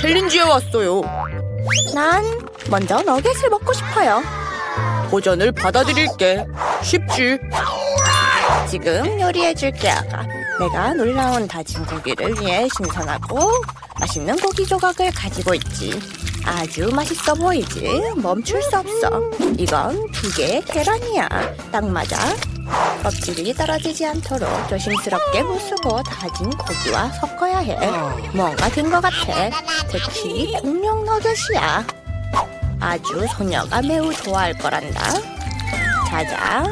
챌린지에 왔어요. 난 먼저 너겟을 먹고 싶어요. 도전을 받아들일게. 쉽지. 지금 요리해줄게 아가. 내가 놀라운 다진 고기를 위해 신선하고 맛있는 고기 조각을 가지고 있지. 아주 맛있어 보이지? 멈출 수 없어. 이건 두 개의 계란이야. 딱 맞아. 껍질이 떨어지지 않도록 조심스럽게 부수고 다진 고기와 섞어야 해. 뭔가 된것 같아. 특히 공룡 너겟이야. 아주 소녀가 매우 좋아할 거란다. 자자.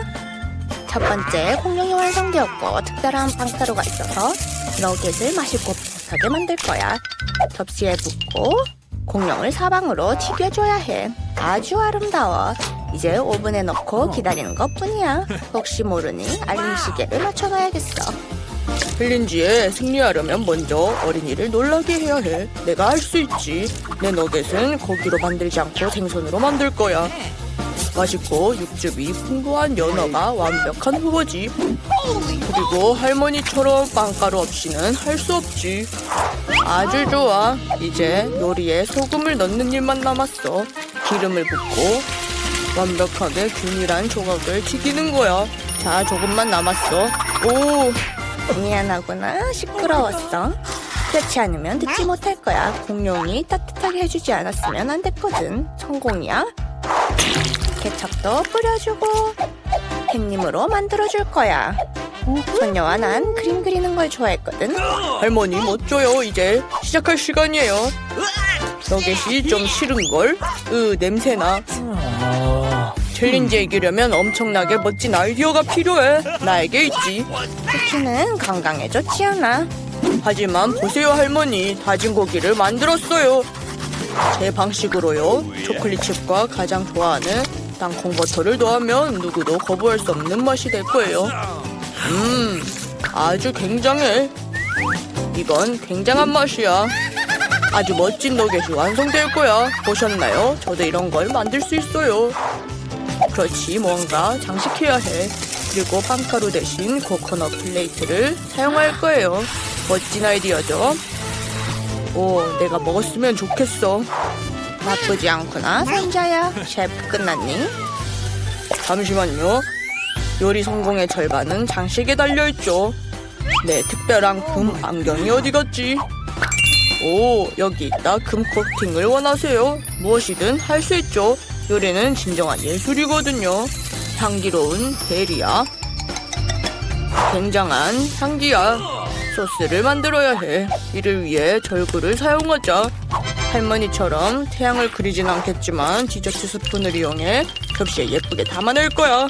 첫 번째 공룡이 완성되었고 특별한 빵가루가 있어서 너겟을 맛있고 바삭하게 만들 거야. 접시에 붓고 공룡을 사방으로 튀겨줘야 해. 아주 아름다워. 이제 오븐에 넣고 기다리는 것 뿐이야. 혹시 모르니 알림 시계를 맞춰놔야겠어. 챌린지에 승리하려면 먼저 어린이를 놀라게 해야 해. 내가 할 수 있지. 내 너겟은 고기로 만들지 않고 생선으로 만들 거야. 맛있고 육즙이 풍부한 연어가 완벽한 후보지. 그리고 할머니처럼 빵가루 없이는 할 수 없지. 아주 좋아. 이제 요리에 소금을 넣는 일만 남았어. 기름을 붓고 완벽하게 균일한 조각을 튀기는 거야. 자, 조금만 남았어. 오, 미안하구나. 시끄러웠어. 그렇지 않으면 듣지 못할 거야. 공룡이 따뜻하게 해주지 않았으면 안 됐거든. 성공이야. 케첩도 뿌려주고 햇님으로 만들어줄 거야. 소녀와 난 그림 그리는 걸 좋아했거든. 할머니 멋져요. 이제 시작할 시간이에요. 너겟이 좀 싫은걸? 으, 냄새나. 챌린지에 이기려면 엄청나게 멋진 아이디어가 필요해. 나에게 있지. 쿠키는 좋지 않아. 하지만 보세요 할머니 다진 고기를 만들었어요 제 방식으로요 초콜릿 칩과 가장 좋아하는 땅콩 버터를 더하면 누구도 거부할 수 없는 맛이 될 거예요 음 아주 굉장해 이건 굉장한 맛이야 아주 멋진 너겟이 완성될 거야 보셨나요? 저도 이런 걸 만들 수 있어요 그렇지 뭔가 장식해야 해. 그리고 빵가루 대신 코코넛 플레이트를 사용할 거예요. 멋진 아이디어죠? 오 내가 먹었으면 좋겠어. 나쁘지 않구나, 선자야. 셰프 끝났니? 잠시만요. 요리 성공의 절반은 장식에 달려있죠. 내 특별한 금 안경이 어디 갔지? 오 여기 있다. 금 코팅을 원하세요? 무엇이든 할 수 있죠 요리는 진정한 예술이거든요. 향기로운 베리야. 굉장한 향기야. 소스를 만들어야 해. 이를 위해 절구를 사용하자. 할머니처럼 태양을 그리진 않겠지만 디저트 스푼을 이용해 접시에 예쁘게 담아낼 거야.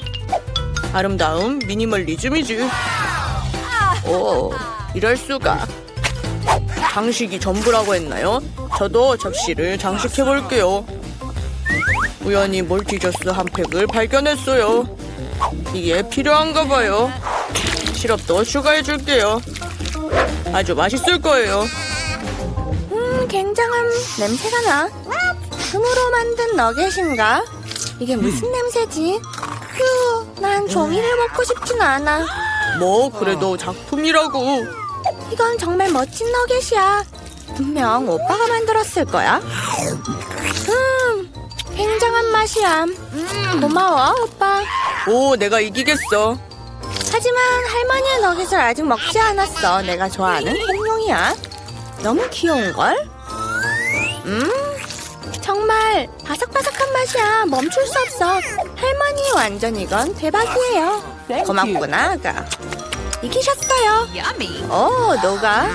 아름다운 미니멀리즘이지. 오 이럴 수가. 장식이 전부라고 했나요? 저도 접시를 장식해 볼게요 우연히 몰티저스 한 팩을 발견했어요 이게 필요한가 봐요 시럽도 추가해 줄게요 아주 맛있을 거예요 음, 굉장한 냄새가 나. 금으로 만든 너겟인가? 이게 무슨 냄새지? 휴, 난 종이를 먹고 싶진 않아. 뭐 그래도 작품이라고 이건 정말 멋진 너겟이야. 분명 오빠가 만들었을 거야. 음, 굉장한 맛이야. 고마워, 오빠. 오 내가 이기겠어 하지만 할머니의 너겟을 아직 먹지 않았어. 내가 좋아하는 공룡이야. 너무 귀여운걸? 음, 정말 바삭바삭한 맛이야. 멈출 수 없어. 할머니 완전 이건 대박이에요. 고맙구나, 아가. 이기셨어요. 오, 너가?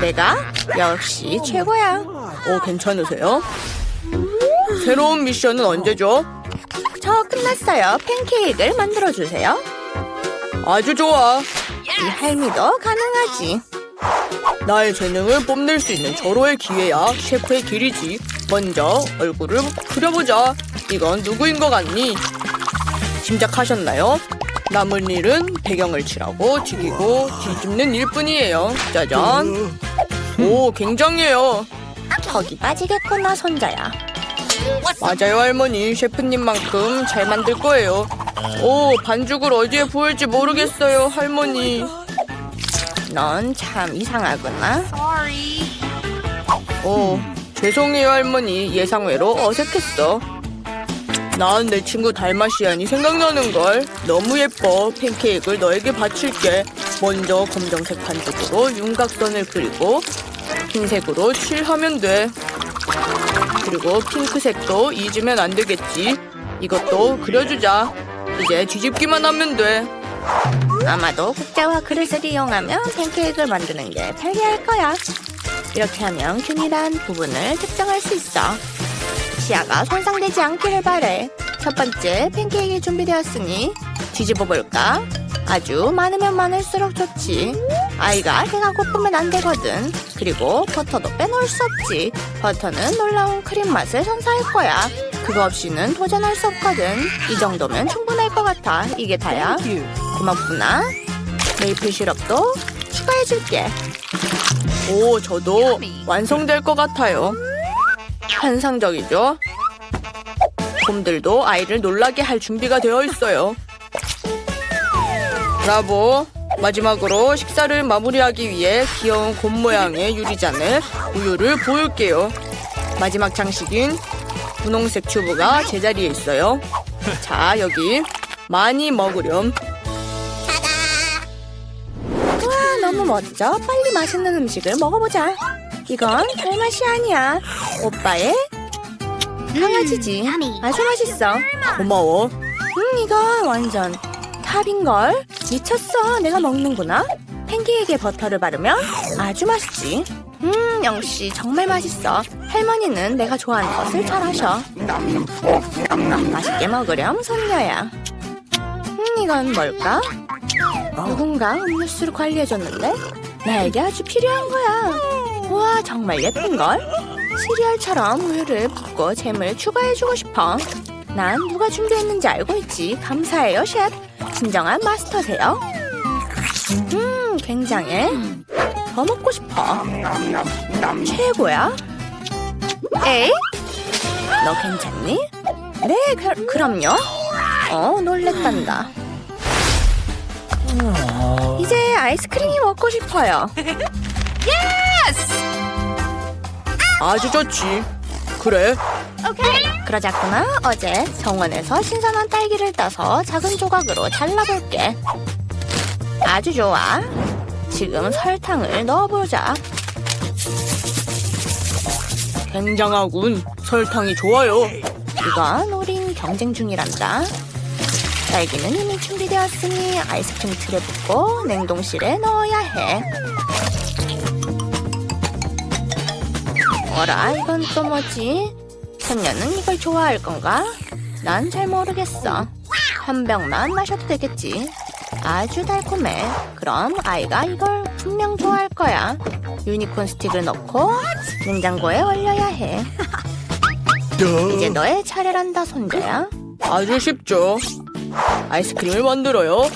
내가? 역시 최고야. 오 괜찮으세요? 새로운 미션은 언제죠? 저 끝났어요. 팬케이크를 만들어주세요. 아주 좋아 이 할미도 가능하지. 나의 재능을 뽐낼 수 있는 절호의 기회야 셰프의 길이지 먼저 얼굴을 그려보자 이건 누구인 것 같니? 짐작하셨나요? 남은 일은 배경을 칠하고 튀기고 뒤집는 일뿐이에요 짜잔 오 굉장해요 턱이 빠지겠구나, 손자야. 맞아요 할머니 셰프님만큼 잘 만들 거예요 오 반죽을 어디에 부을지 모르겠어요 할머니 넌 참 이상하구나. 어, 죄송해요 할머니. 예상외로 어색했어. 난 내 친구 달마시안이 생각나는걸. 너무 예뻐. 팬케이크를 너에게 바칠게. 먼저 검정색 반죽으로 윤곽선을 그리고 흰색으로 칠하면 돼. 그리고 핑크색도 잊으면 안 되겠지. 이것도 그려주자. 이제 뒤집기만 하면 돼. 아마도 국자와 그릇을 이용하면 팬케이크를 만드는 게 편리할 거야. 이렇게 하면 균일한 부분을 특정할 수 있어. 시야가 손상되지 않기를 바래. 첫 번째 팬케이크 준비되었으니 뒤집어 볼까? 아주 많으면 많을수록 좋지. 아이가 배가 고프면 안 되거든. 그리고 버터도 빼놓을 수 없지. 버터는 놀라운 크림 맛을 선사할 거야. 그거 없이는 도전할 수 없거든. 이 정도면 충분할 것 같아. 이게 다야. 고맙구나. 메이플 시럽도 추가해줄게. 오, 저도 완성될 것 같아요. 환상적이죠? 곰들도 아이를 놀라게 할 준비가 되어 있어요. 브라보! 마지막으로 식사를 마무리하기 위해 귀여운 곰 모양의 유리잔에 우유를 부을게요. 마지막 장식인 분홍색 튜브가 제자리에 있어요. 자, 여기 많이 먹으렴. 와, 너무 멋져. 빨리 맛있는 음식을 먹어보자. 이건 별맛이 아니야. 오빠의 강아지지. 아주 맛있어. 고마워. 음, 이건 완전 탑인걸. 미쳤어. 내가 먹는구나. 팬케이크에 버터를 바르면 아주 맛있지. 음, 역시 정말 맛있어. 할머니는 내가 좋아하는 것을 잘 하셔. 맛있게 먹으렴, 손녀야. 음, 이건 뭘까? 누군가 음료수를 관리해줬는데 나에게 아주 필요한 거야. 우와, 정말 예쁜걸? 시리얼처럼 우유를 붓고 잼을 추가해주고 싶어. 난 누가 준비했는지 알고 있지. 감사해요, 셰프. 진정한 마스터세요. 음, 굉장해. 더 먹고 싶어. 최고야. 에이? 너 괜찮니? 네, 그, 그럼요. 어, 놀랬단다. 이제 아이스크림이 먹고 싶어요. 아주 좋지. 그래, 그러자꾸나 어제 정원에서 신선한 딸기를 따서 작은 조각으로 잘라볼게. 아주 좋아. 지금 설탕을 넣어보자. 굉장하군. 설탕이 좋아요. 이건 우린 경쟁 중이란다. 딸기는 이미 준비되었으니 아이스크림 틀에 붓고 냉동실에 넣어야 해. 어라, 이건 또 뭐지? 손녀는 이걸 좋아할 건가? 난 잘 모르겠어. 한 병만 마셔도 되겠지. 아주 달콤해. 그럼 아이가 이걸 분명 좋아할 거야. 유니콘 스틱을 넣고 냉장고에 얼려야 해. 이제 너의 차례란다, 손자야. 아주 쉽죠. 아이스크림을 만들어요.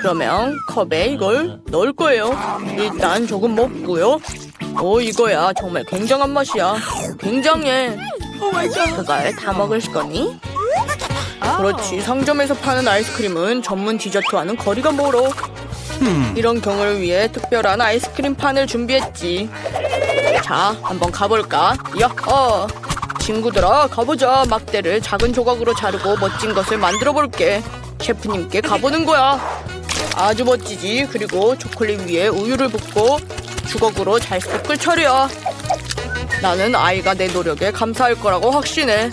그러면 컵에 이걸 넣을 거예요. 일단 조금 먹고요. 오, 이거야. 정말 굉장한 맛이야. 굉장해. 그걸 다 먹을 거니? 그렇지. 상점에서 파는 아이스크림은 전문 디저트와는 거리가 멀어. 이런 경우를 위해 특별한 아이스크림 판을 준비했지. 자, 한번 가볼까? 야호! 친구들아, 가보자. 막대를 작은 조각으로 자르고 멋진 것을 만들어 볼게. 셰프님께 가보는 거야. 아주 멋지지. 그리고 초콜릿 위에 우유를 붓고 주걱으로 잘 섞을 차례야. 나는 아이가 내 노력에 감사할 거라고 확신해.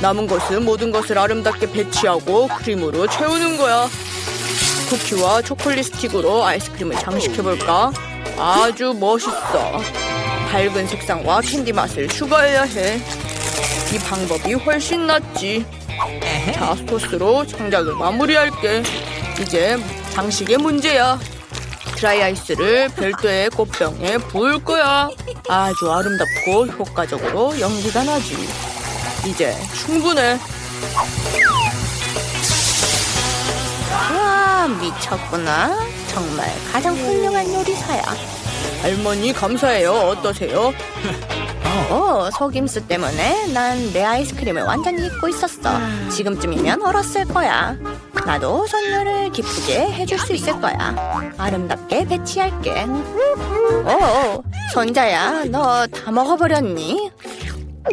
남은 것은 모든 것을 아름답게 배치하고 크림으로 채우는 거야. 쿠키와 초콜릿 스틱으로 아이스크림을 장식해볼까? 아주 멋있어. 밝은 색상과 캔디 맛을 추가해야 해. 이 방법이 훨씬 낫지. 자, 소스로 장작을 마무리할게. 이제 장식의 문제야. 드라이 아이스를 별도의 꽃병에 부을 거야. 아주 아름답고 효과적으로 연기가 나지. 이제 충분해. 우와, 미쳤구나. 정말 가장 훌륭한 요리사야. 할머니 감사해요. 어떠세요? 오, 속임수 때문에 난 내 아이스크림을 완전히 잊고 있었어. 지금쯤이면 얼었을 거야. 나도 손녀를 기쁘게 해줄 수 있을 거야. 아름답게 배치할게. 오, 손자야, 너 다 먹어버렸니?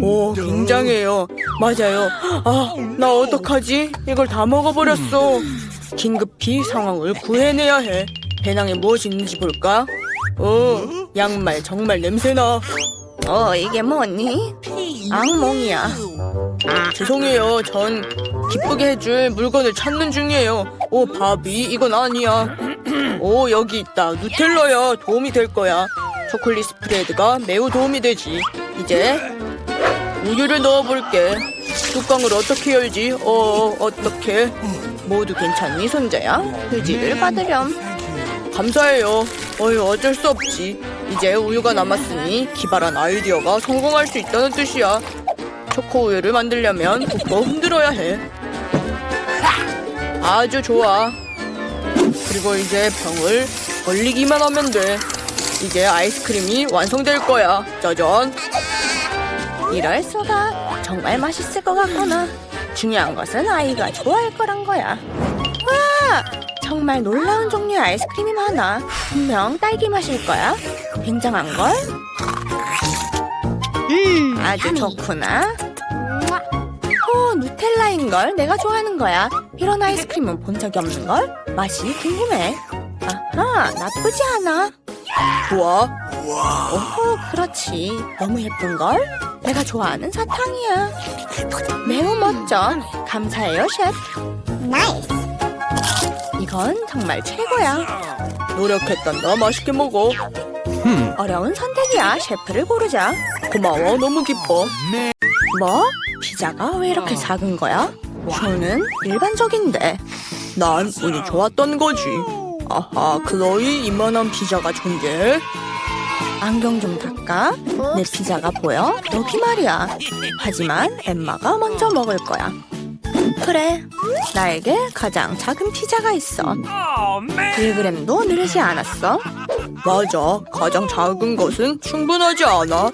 오, 굉장해요. 맞아요. 아, 나 어떡하지? 이걸 다 먹어버렸어. 긴급히 상황을 구해내야 해. 배낭에 무엇이 있는지 볼까? 어, 양말 정말 냄새나. 어, 이게 뭐니? 악몽이야. 죄송해요. 전 기쁘게 해줄 물건을 찾는 중이에요. 오, 바비, 이건 아니야. 오, 여기 있다. 누텔라야. 도움이 될 거야. 초콜릿 스프레드가 매우 도움이 되지. 이제 우유를 넣어볼게. 뚜껑을 어떻게 열지? 어, 어떻게? 모두 괜찮니, 손자야? 휴지를 받으렴. 감사해요. 어휴, 어쩔 수 없지. 이제 우유가 남았으니 기발한 아이디어가 성공할 수 있다는 뜻이야. 초코 우유를 만들려면 꾹꾹 흔들어야 해. 아주 좋아. 그리고 이제 병을 벌리기만 하면 돼. 이제 아이스크림이 완성될 거야. 짜잔. 이럴 수가. 정말 맛있을 것 같구나. 중요한 것은 아이가 좋아할 거란 거야. 와! 정말 놀라운 종류의 아이스크림이 많아. 분명 딸기 맛일 거야. 굉장한 걸. 아주 좋구나. 오, 누텔라인 걸 내가 좋아하는 거야. 이런 아이스크림은 본 적이 없는 걸. 맛이 궁금해. 아하, 나쁘지 않아. 좋아. 오호, 그렇지. 너무 예쁜 걸. 내가 좋아하는 사탕이야. 매우 멋져. 감사해요, 셰프. 나이스. 이건 정말 최고야. 노력했단다. 맛있게 먹어. 어려운 선택이야. 셰프를 고르자. 고마워. 너무 기뻐. 뭐? 피자가 왜 이렇게 작은 거야? 저는 일반적인데. 난 운이 좋았던 거지. 아하, 클로이 이만한 피자가 존재해? 안경 좀 닦아. 내 피자가 보여? 여기 말이야. 하지만 엠마가 먼저 먹을 거야. 그래. 나에게 가장 작은 피자가 있어. 1g도 늘지 않았어. 맞아. 가장 작은 것은 충분하지 않아.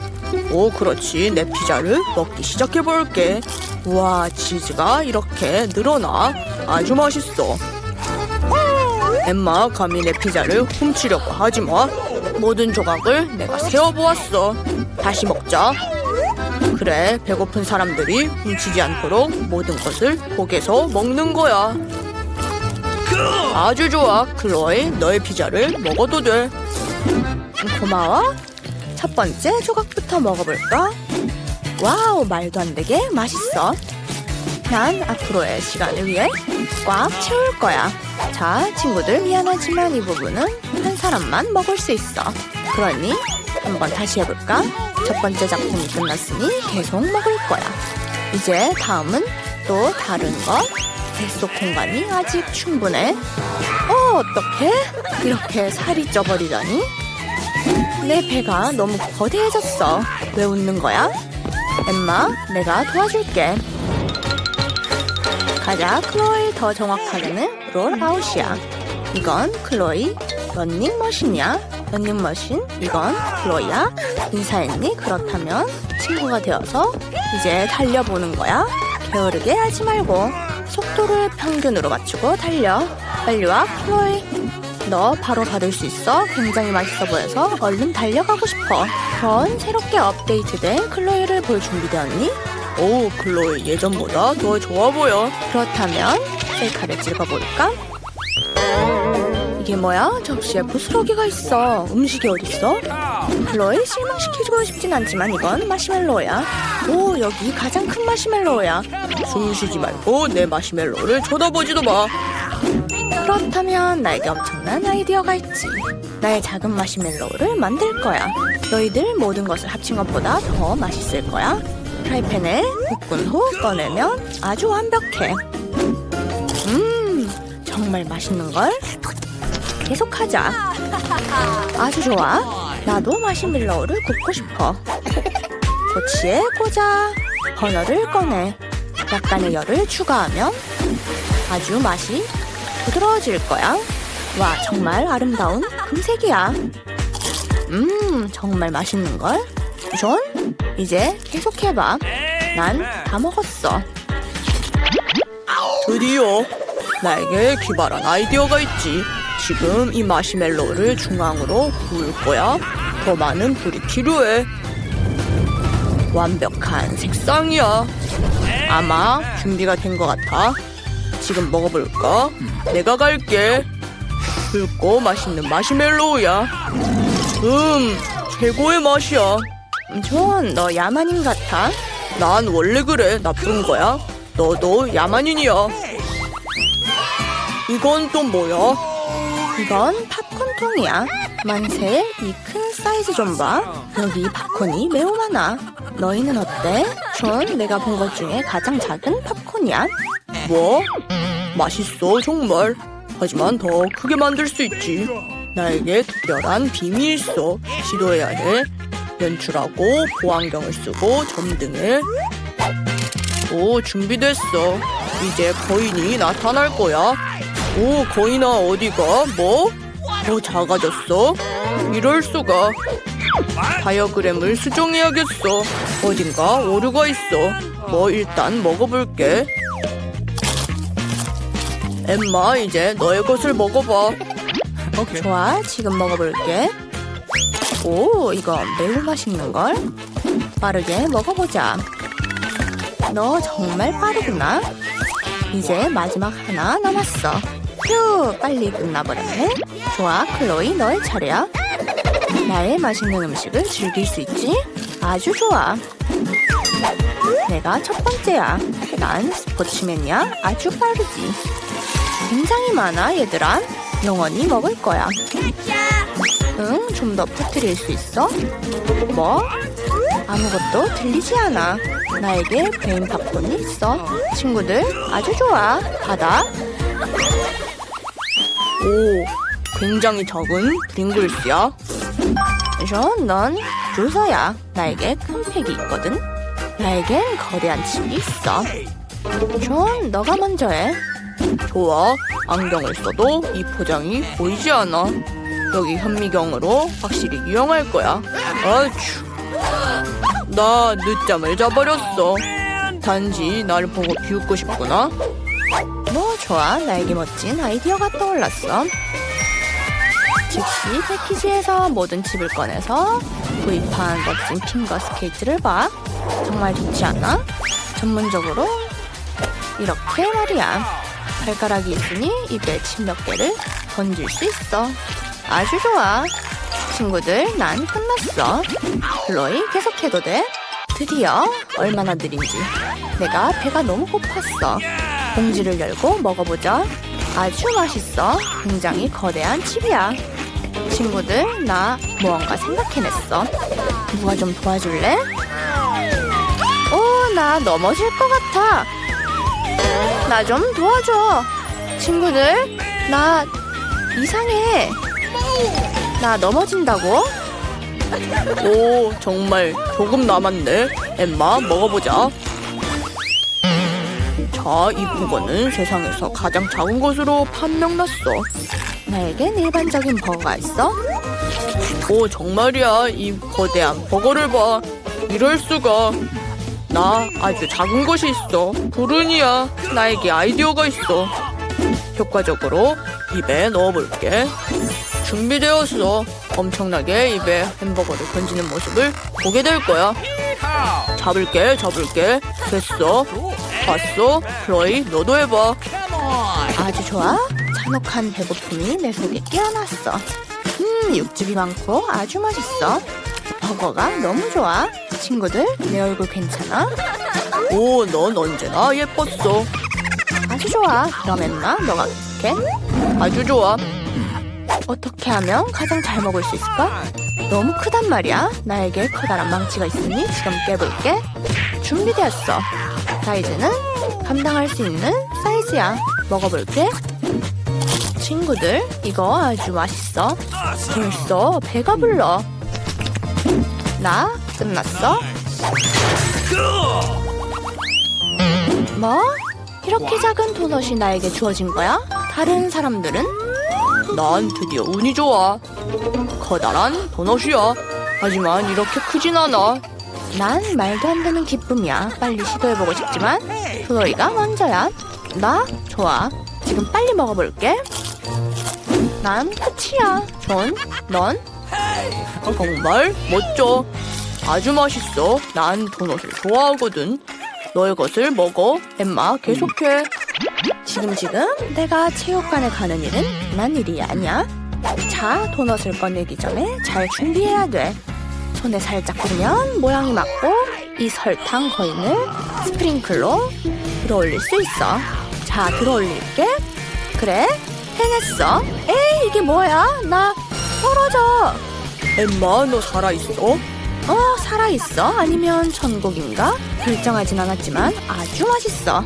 오, 그렇지. 내 피자를 먹기 시작해볼게. 우와, 치즈가 이렇게 늘어나. 아주 맛있어. 엠마, 감히 내 피자를 훔치려고 하지 마. 모든 조각을 내가 세어보았어. 다시 먹자. 그래, 배고픈 사람들이 훔치지 않도록 모든 것을 포개서 먹는 거야. 아주 좋아, 클로이. 너의 피자를 먹어도 돼. 고마워. 첫 번째 조각부터 먹어볼까? 와우, 말도 안 되게 맛있어. 난 앞으로의 시간을 위해 꽉 채울 거야. 자, 친구들 미안하지만 이 부분은 한 사람만 먹을 수 있어. 그러니 한번 다시 해볼까? 첫 번째 작품이 끝났으니 계속 먹을 거야. 이제 다음은 또 다른 것. 뱃속 공간이 아직 충분해. 어, 어떡해? 이렇게 살이 쪄버리다니? 내 배가 너무 거대해졌어. 왜 웃는 거야? 엠마, 내가 도와줄게. 가자, 클로이 더 정확하게는 롤아웃이야. 이건 클로이 런닝머신이야. 런닝머신, 이건 클로이야. 인사했니? 그렇다면 친구가 되어서 이제 달려보는 거야. 게으르게 하지 말고 속도를 평균으로 맞추고 달려. 빨리 와, 클로이. 너 바로 받을 수 있어. 굉장히 맛있어 보여서 얼른 달려가고 싶어. 그런 새롭게 업데이트된 클로이를 볼 준비되었니? 오, 클로이 예전보다 더 좋아 보여. 그렇다면 셀카를 찍어볼까? 이게 뭐야? 접시에 부스러기가 있어. 음식이 어딨어? 클로이 실망시키고 싶진 않지만 이건 마시멜로야. 오, 여기 가장 큰 마시멜로야. 숨 쉬지 말고 내 마시멜로를 쳐다보지도 마. 그렇다면 나에게 엄청난 아이디어가 있지. 나의 작은 마시멜로우를 만들 거야. 너희들 모든 것을 합친 것보다 더 맛있을 거야. 프라이팬에 볶은 후 꺼내면 아주 완벽해. 음, 정말 맛있는 걸. 계속하자. 아주 좋아. 나도 마시멜로우를 굽고 싶어. 토치에 꽂아. 버너를 꺼내. 약간의 열을 추가하면 아주 맛이 부드러워질 거야. 와, 정말 아름다운 금색이야. 음, 정말 맛있는 걸. 존, 이제 계속해봐. 난 다 먹었어. 드디어 나에게 기발한 아이디어가 있지. 지금 이 마시멜로를 중앙으로 구울 거야. 더 많은 불이 필요해. 완벽한 색상이야. 아마 준비가 된 것 같아. 지금 먹어볼까? 내가 갈게. 붉고 맛있는 마시멜로우야. 음, 최고의 맛이야. 존, 너 야만인 같아. 난 원래 그래. 나쁜 거야. 너도 야만인이야. 이건 또 뭐야? 이건 팝콘통이야. 만세, 이 큰 사이즈 좀 봐. 여기 팝콘이 매우 많아. 너희는 어때? 존, 내가 본 것 중에 가장 작은 팝콘이야. 뭐? 맛있어, 정말. 하지만 더 크게 만들 수 있지. 나에게 특별한 비밀이 있어. 시도해야 해. 연출하고 보안경을 쓰고 점등을. 오, 준비됐어. 이제 거인이 나타날 거야. 오, 거인아 어디가? 뭐? 더 작아졌어? 이럴 수가. 다이어그램을 수정해야겠어. 어딘가 오류가 있어. 뭐 일단 먹어볼게. 엠마 이제 너의 것을 먹어봐. 좋아, 지금 먹어볼게. 오, 이거 매우 맛있는 걸? 빠르게 먹어보자. 너 정말 빠르구나. 이제 마지막 하나 남았어. 휴, 빨리 끝나버렸네. 좋아, 클로이, 너의 차례야. 나의 맛있는 음식을 즐길 수 있지? 아주 좋아. 내가 첫 번째야. 난 스포츠맨이야. 아주 빠르지. 굉장히 많아, 얘들아. 영원히 먹을 거야. 응, 좀 더 퍼뜨릴 수 있어? 뭐? 아무것도 들리지 않아. 나에게 베인 팝콘이 있어. 친구들, 아주 좋아. 받아. 오, 굉장히 적은 브링글스야. 존, 넌 루서야. 나에게 큰 팩이 있거든. 나에겐 거대한 칩이 있어. 존, 너가 먼저 해. 좋아. 안경을 써도 이 포장이 보이지 않아. 여기 현미경으로 확실히 유용할 거야. 아추. 나 늦잠을 자버렸어. 단지 나를 보고 비웃고 싶구나. 뭐 좋아 나에게 멋진 아이디어가 떠올랐어. 즉시 패키지에서 모든 칩을 꺼내서 구입한 멋진 핑거 스케이트를 봐. 정말 좋지 않아? 전문적으로 이렇게 말이야. 발가락이 있으니 입에 침몇 개를 던질 수 있어. 아주 좋아. 친구들 난 끝났어. 클로이 계속해도 돼? 드디어 얼마나 느린지. 내가 배가 너무 고팠어 봉지를 열고 먹어보자. 아주 맛있어. 굉장히 거대한 칩이야. 친구들, 나 무언가 생각해냈어. 누가 좀 도와줄래? 오, 나 넘어질 것 같아. 나 좀 도와줘. 친구들, 나 이상해. 나 넘어진다고? 오, 정말 조금 남았네. 엠마, 먹어보자. 자, 이 버거는 세상에서 가장 작은 것으로 판명났어. 나에겐 일반적인 버거가 있어. 오, 정말이야. 이 거대한 버거를 봐. 이럴 수가. 나 아주 작은 것이 있어. 불운이야. 나에게 아이디어가 있어. 효과적으로 입에 넣어볼게. 준비되었어. 엄청나게 입에 햄버거를 던지는 모습을 보게 될 거야. 잡을게, 잡을게. 됐어. 봤어? 플로이, 너도 해봐. 아주 좋아. 잔혹한 배고픔이 내 속에 깨어났어. 음, 육즙이 많고 아주 맛있어. 버거가 너무 좋아. 친구들, 내 얼굴 괜찮아? 오, 넌 언제나 예뻤어. 아주 좋아. 그럼 엠마, 너가 어떻게? 아주 좋아. 어떻게 하면 가장 잘 먹을 수 있을까? 너무 크단 말이야. 나에게 커다란 망치가 있으니 지금 깨볼게. 준비되었어. 사이즈는 감당할 수 있는 사이즈야. 먹어볼게. 친구들, 이거 아주 맛있어. 벌써 배가 불러. 나 끝났어? 뭐? 이렇게 작은 도넛이 나에게 주어진 거야? 다른 사람들은? 난 드디어 운이 좋아. 커다란 도넛이야. 하지만 이렇게 크진 않아. 난 말도 안 되는 기쁨이야. 빨리 시도해보고 싶지만 플로이가 먼저야. 나? 좋아. 지금 빨리 먹어볼게. 난 끝이야. 존, 넌? 정말 멋져. 아주 맛있어. 난 도넛을 좋아하거든. 너의 것을 먹어. 엠마, 계속해. 지금 지금 내가 체육관에 가는 일은 난 일이 아니야. 자, 도넛을 꺼내기 전에 잘 준비해야 돼. 손에 살짝 뿌리면 모양이 맞고 이 설탕 거인을 스프링클로 들어올릴 수 있어. 자, 들어올릴게. 그래, 해냈어. 에이, 이게 뭐야? 나 떨어져. 엠마, 너 살아있어? 어, 살아있어? 아니면 천국인가? 결정하진 않았지만 아주 맛있어.